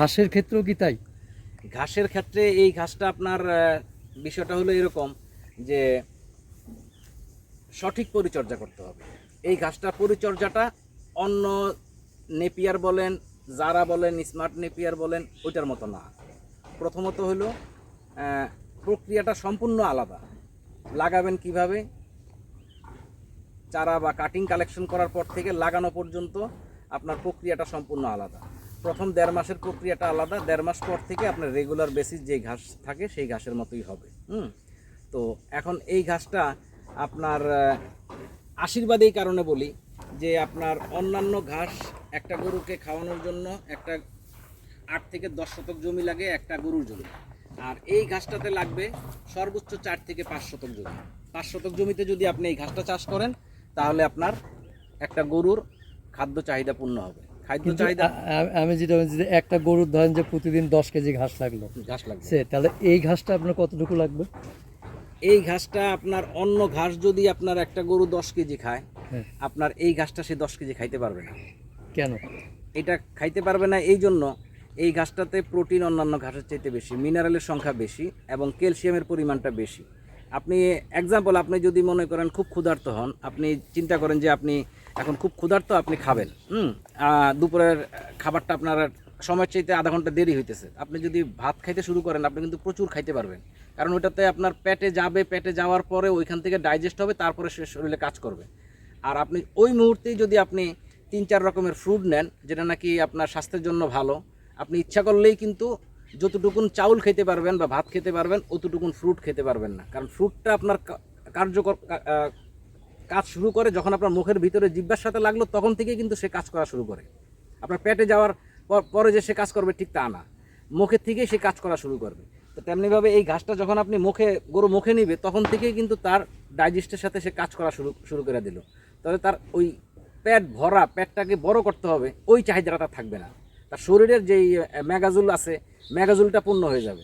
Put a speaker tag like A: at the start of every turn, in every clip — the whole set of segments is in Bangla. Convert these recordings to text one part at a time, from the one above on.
A: ঘাসের ক্ষেত্রেও কি তাই?
B: ঘাসের ক্ষেত্রে এই ঘাসটা আপনার বিষয়টা হলো এরকম যে সঠিক পরিচর্যা করতে হবে। এই ঘাসটা পরিচর্যাটা অন্য নেপিয়ার বলেন, যারা বলেন, স্মার্ট নেপিয়ার বলেন, ওইটার মতো না। প্রথমত হলো প্রক্রিয়াটা সম্পূর্ণ আলাদা। লাগাবেন কীভাবে? চারা বা কাটিং কালেকশন করার পর থেকে লাগানো পর্যন্ত আপনার প্রক্রিয়াটা সম্পূর্ণ আলাদা। প্রথম দেড় মাসের প্রক্রিয়াটা আলাদা। দেড় মাস পর থেকে আপনার রেগুলার বেসিস যে ঘাস থাকে সেই ঘাসের মতোই হবে। হুম? তো এখন এই ঘাসটা আপনার আশীর্বাদ এই কারণে বলি যে আপনার অন্যান্য ঘাস একটা গরুকে খাওয়ানোর জন্য একটা আট থেকে দশ শতক জমি লাগে, একটা গরুর জন্য আর এই ঘাসটাতে লাগবে সর্বোচ্চ চার থেকে পাঁচ শতক জমি। পাঁচ শতক জমিতে যদি আপনি এই ঘাসটা চাষ করেন, তাহলে আপনার একটা গরুর খাদ্য চাহিদা পূর্ণ হবে।
A: আমি যেটা যে একটা গরুর ধরেন যে প্রতিদিন দশ কেজি ঘাস লাগল।
B: ঘাস লাগবে।
A: সে তাহলে এই ঘাসটা আপনার কতটুকু লাগবে?
B: এই ঘাসটা আপনার অন্য ঘাস যদি আপনার একটা গরু দশ কেজি খায়
A: হ্যাঁ।
B: আপনার এই ঘাসটা সে দশ কেজি খাইতে পারবে না।
A: কেন?
B: এটা খাইতে পারবে না এই জন্য এই ঘাসটাতে প্রোটিন অন্যান্য ঘাসের চাইতে বেশি মিনারেলের সংখ্যা বেশি এবং ক্যালসিয়ামের পরিমাণটা বেশি। আপনি এক্সাম্পল আপনি যদি মনে করেন খুব ক্ষুধার্ত হন আপনি চিন্তা করেন যে আপনি এখন খুব ক্ষুধার্ত আপনি খাবেন। হুম? দুপুরের খাবারটা আপনার সময় চাইতে আধা ঘণ্টা দেরি হইতেছে। আপনি যদি ভাত খাইতে শুরু করেন, আপনি কিন্তু প্রচুর খাইতে পারবেন। কারণ ওইটাতে আপনার পেটে যাবে, পেটে যাওয়ার পরে ওইখান থেকে ডাইজেস্ট হবে, তারপরে সে শরীরে কাজ করবে। আর আপনি ওই মুহূর্তেই যদি আপনি তিন চার রকমের ফ্রুট নেন, যেটা নাকি আপনার স্বাস্থ্যের জন্য ভালো, আপনি ইচ্ছা করলেই কিন্তু যতটুকুন চাউল খেতে পারবেন বা ভাত খেতে পারবেন, অতটুকুন ফ্রুট খেতে পারবেন না। কারণ ফ্রুটটা আপনার কার্যকর কাজ শুরু করে যখন আপনার মুখের ভিতরে জিব্বার সাথে লাগল তখন থেকেই কিন্তু সে কাজ করা শুরু করে। আপনার পেটে যাওয়ার পর- যে সে কাজ করবে ঠিক তা না। মুখের থেকেই সে কাজ করা শুরু করবে। তো তেমনিভাবে এই ঘাসটা যখন আপনি মুখে গরু মুখে নিবে তখন থেকেই কিন্তু তার ডাইজেস্টের সাথে সে কাজ করা শুরু শুরু করে দিল। তবে তার ওই পেট ভরা পেটটাকে বড় করতে হবে ওই চাহিদাটা তার থাকবে না। তার শরীরের যেই ম্যাগাজুল আছে ম্যাগাজুলটা পূর্ণ হয়ে যাবে।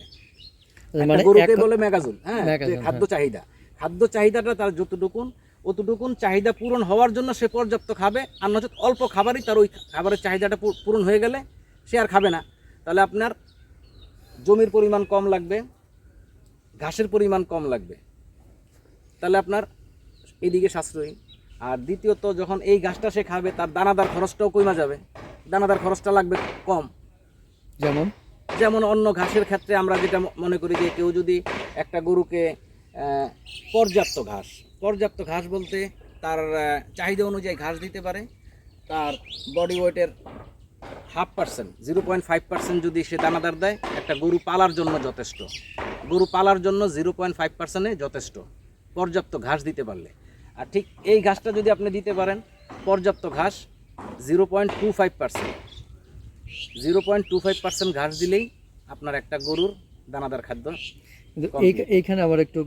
A: মানে
B: গরুকে বলে ম্যাগাজুল হ্যাঁ খাদ্য চাহিদা। খাদ্য চাহিদাটা তার যতটুকুন অতটুকুন চাহিদা পূরণ হওয়ার জন্য সে পর্যাপ্ত খাবে। আর নচেত অল্প খাবারই তার ওই খাবারের চাহিদাটা পূরণ হয়ে গেলে সে আর খাবে না। তাহলে আপনার জমির পরিমাণ কম লাগবে ঘাসের পরিমাণ কম লাগবে। তাহলে আপনার এদিকে সাশ্রয়ী। আর দ্বিতীয়ত যখন এই ঘাসটা সে খাবে তার দানাদার খরচটাও কমা যাবে। দানাদার খরচটা লাগবে কম।
A: যেমন?
B: যেমন অন্য ঘাসের ক্ষেত্রে আমরা যেটা মনে করি যে কেউ যদি একটা গরুকে পর্যাপ্ত ঘাস পর্যাপ্ত ঘাস বলতে তার চাহিদা অনুযায়ী ঘাস দিতে পারে। তার বডি ওয়েটের half percent zero point five percent যদি সে দানাদার দেয়, একটা গরু পালার জন্য যথেষ্ট। গরু পালার জন্য জিরো পয়েন্ট ফাইভ পার্সেন্টে যথেষ্ট, পর্যাপ্ত ঘাস দিতে পারলে। আর ঠিক এই ঘাসটা যদি আপনি দিতে পারেন, পর্যাপ্ত ঘাস zero point two five percent zero point two five percent ঘাস দিলেই আপনার একটা গরুর দানাদার খাদ্য
A: এইখানে আবার একটু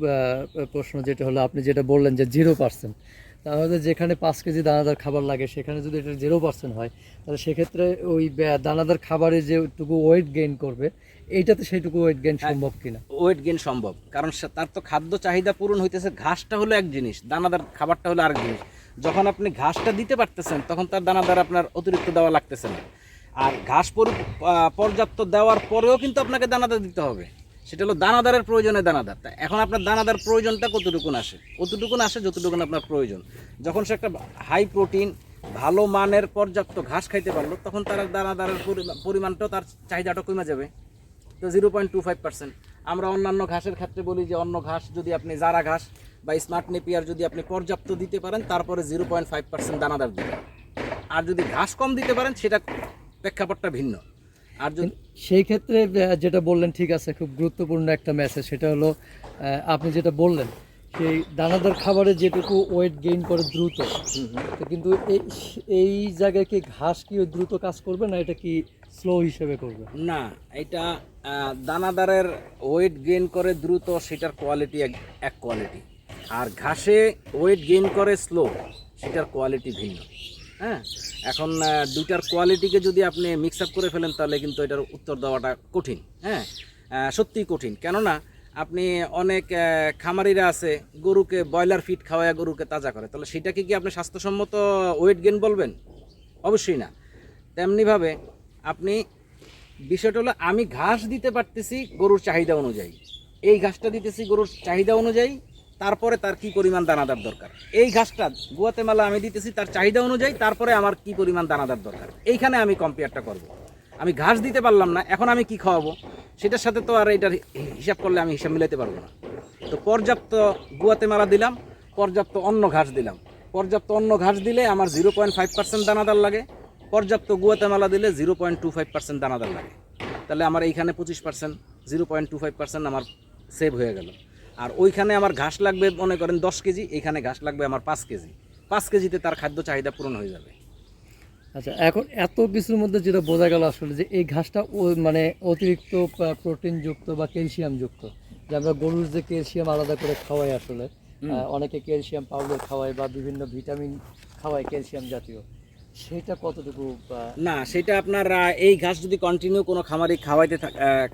A: প্রশ্ন যেটা হলো আপনি যেটা বললেন যে জিরো পার্সেন্ট তাহলে যেখানে পাঁচ কেজি দানাদার খাবার লাগে সেখানে যদি এটা জিরো পার্সেন্ট হয় তাহলে সেক্ষেত্রে ওই দানাদার খাবারে যেটুকু ওয়েট গেইন করবে এইটাতে সেইটুকু ওয়েট গেইন। সম্ভব কিনা?
B: ওয়েট গেইন সম্ভব। কারণ তার তো খাদ্য চাহিদা পূরণ হইতেছে ঘাসটা হলো এক জিনিস দানাদার খাবারটা হলো আরেক জিনিস। যখন আপনি ঘাসটা দিতে পারতেছেন তখন তার দানাদার আপনার অতিরিক্ত দেওয়া লাগতেছে না। আর ঘাস পরি- পর্যাপ্ত দেওয়ার পরেও কিন্তু আপনাকে দানাদার দিতে হবে। সেটা হলো দানাদারের প্রয়োজনে দানাদার। তা এখন আপনার দানাদার প্রয়োজনটা কতটুকুন আসে? কতটুকুন আসে যতটুকুন আপনার প্রয়োজন। যখন সে একটা হাই প্রোটিন ভালো মানের পর্যাপ্ত ঘাস খাইতে পারল, তখন তার দানাদারের পরিমা- পরিমাণটাও তার চাহিদাটা কমে যাবে। তো zero point two five percent আমরা অন্যান্য ঘাসের ক্ষেত্রে বলি যে অন্য ঘাস যদি আপনি জারা ঘাস বা স্মার্ট নেপিয়ার যদি আপনি পর্যাপ্ত দিতে পারেন, তারপরে জিরো পয়েন্ট ফাইভ পার্সেন্ট দানাদার দিবেন। আর যদি ঘাস কম দিতে পারেন সেটা প্রেক্ষাপটটা ভিন্ন। আর যদি
A: সেই ক্ষেত্রে যেটা বললেন ঠিক আছে খুব গুরুত্বপূর্ণ একটা মেসেজ সেটা হলো আপনি যেটা বললেন সেই দানাদার খাবারে যেটুকু ওয়েট গেইন করে দ্রুত কিন্তু এই এই জায়গায় কি ঘাস কি দ্রুত কাজ করবে না এটা কি স্লো হিসেবে করবে?
B: না এটা দানাদারের ওয়েট গেইন করে দ্রুত সেটার কোয়ালিটি এক এক কোয়ালিটি আর ঘাসে ওয়েট গেইন করে স্লো সেটার কোয়ালিটি ভিন্ন। হ্যাঁ? এখন দুইটার কোয়ালিটিকে যদি আপনি মিক্স আপ করে ফেলেন, তাহলে কিন্তু এটার উত্তর দেওয়াটা কঠিন হ্যাঁ? সত্যিই কঠিন। কেননা, আপনি অনেক খামারিরা আছে, গরুকে ব্রয়লার ফিট খাওয়ায় গরুকে তাজা করে। তাহলে সেটাকে কি আপনি স্বাস্থ্যসম্মত ওয়েট গেন বলবেন? অবশ্যই না। তেমনিভাবে আপনি, বিষয়টা হলো, আমি ঘাস দিতে পারতেছি গরুর চাহিদা অনুযায়ী। এই ঘাসটা দিতেছি গরুর চাহিদা অনুযায়ী তারপরে তার কি পরিমাণ দানাদার দরকার? এই ঘাসটা গুয়াতেমালা আমি দিতেছি, তার চাহিদা অনুযায়ী তারপরে আমার কি পরিমাণ দানাদার দরকার? এইখানে আমি কম্পেয়ারটা করব। আমি ঘাস দিতে পারলাম না, এখন আমি কি খাওয়াবো? সেটার সাথে তো আর এটার হিসাব করলে আমি হিসাব মিলাতে পারব না। তো পর্যাপ্ত গুয়াতেমালা দিলাম, পর্যাপ্ত অন্য ঘাস দিলাম। পর্যাপ্ত অন্য ঘাস দিলে আমার জিরো পয়েন্ট ফাইভ পার্সেন্ট দানাদার লাগে, পর্যাপ্ত গুয়াতেমালা দিলে zero point two five percent দানাদার লাগে। তাহলে আমার এইখানে পঁচিশ percent zero point two five percent আমার সেভ হয়ে গেল। আর ওইখানে আমার ঘাস লাগবে মনে করেন দশ কেজি এইখানে ঘাস লাগবে আমার পাঁচ কেজি। পাঁচ কেজিতে তার খাদ্য চাহিদা পূরণ হয়ে যাবে।
A: আচ্ছা এখন এত কিছুর মধ্যে যেটা বোঝা গেল আসলে যে এই ঘাসটা মানে অতিরিক্ত প্রোটিন যুক্ত বা ক্যালসিয়াম যুক্ত যে আমরা গরুর যে ক্যালসিয়াম আলাদা করে খাওয়াই আসলে অনেকে ক্যালসিয়াম পাউডার খাওয়ায় বা বিভিন্ন ভিটামিন খাওয়ায় ক্যালসিয়াম জাতীয় সেটা কতটুকু
B: না সেটা আপনার এই ঘাস যদি কন্টিনিউ কোনো খামারি খাওয়াইতে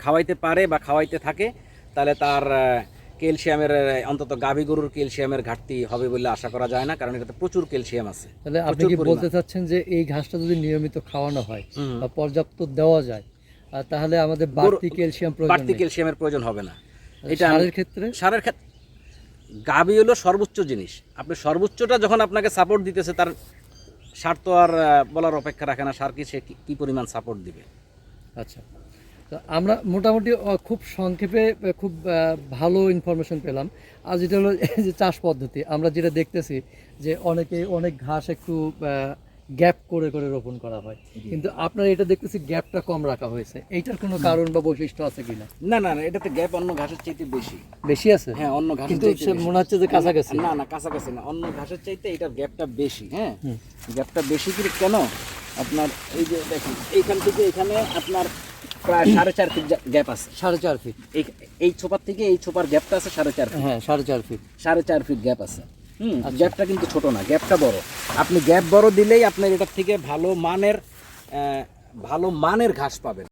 B: খাওয়াইতে পারে বা খাওয়াইতে থাকে তাহলে তার ক্যালসিয়ামের অন্তত গাভী গরুর ক্যালসিয়ামের ঘাটতি হবে বলে আশা করা যায় না কারণ এটাতে প্রচুর ক্যালসিয়াম আছে
A: তাহলে আপনি কি বলতে চাচ্ছেন যে এই ঘাসটা যদি নিয়মিত খাওয়ানো হয় বা পর্যাপ্ত দেওয়া যায় তাহলে আমাদের বাড়তি ক্যালসিয়াম প্রয়োজন
B: বাড়তি ক্যালসিয়ামের প্রয়োজন হবে না। এটা
A: সারের ক্ষেত্রে?
B: সারের ক্ষেত্রে গাভী হলো সর্বোচ্চ জিনিস। আপনি সর্বোচ্চটা যখন আপনাকে সাপোর্ট দিতেছে তার সার তো আর বলার অপেক্ষা রাখে না সার কি সে কি- কি পরিমাণ সাপোর্ট দিবে?
A: আচ্ছা। তো আমরা মোটামুটি খুব সংক্ষেপে খুব ভালো ইনফরমেশন পেলাম। আর যেটা হলো যে চাষ পদ্ধতি আমরা যেটা দেখতেছি যে অনেকে অনেক ঘাস একটু গ্যাপ করে করে রোপণ করা হয়। কিন্তু আপনার এটা দেখতেছি গ্যাপটা কম রাখা হয়েছে। এইটার কোনো কারণ বা বৈশিষ্ট্য আছে কিনা
B: না? না না এটাতে গ্যাপ অন্য ঘাসের চাইতে বেশি।
A: বেশি আছে?
B: হ্যাঁ অন্য ঘাস
A: কিন্তু। মনে হচ্ছে যে কাছাকাছি।
B: না না কাছাকাছি না অন্য ঘাসের চাইতে এটার গ্যাপটা বেশি হ্যাঁ। গ্যাপটা বেশি কি কেন? আপনার এই যে দেখেন এইখান থেকে এখানে আপনার প্রায় সাড়ে চার ফিট গ্যাপ আছে।
A: সাড়ে চার ফিট
B: এই এই ছোপার থেকে এই ছোপার গ্যাপটা আছে সাড়ে চার ফিট
A: হ্যাঁ সাড়ে চার ফিট
B: সাড়ে চার ফিট গ্যাপ আছে। হুম গ্যাপটা কিন্তু ছোট না গ্যাপটা বড়। আপনি গ্যাপ বড় দিলেই আপনার এটার থেকে ভালো মানের আহ, ভালো মানের ঘাস পাবেন।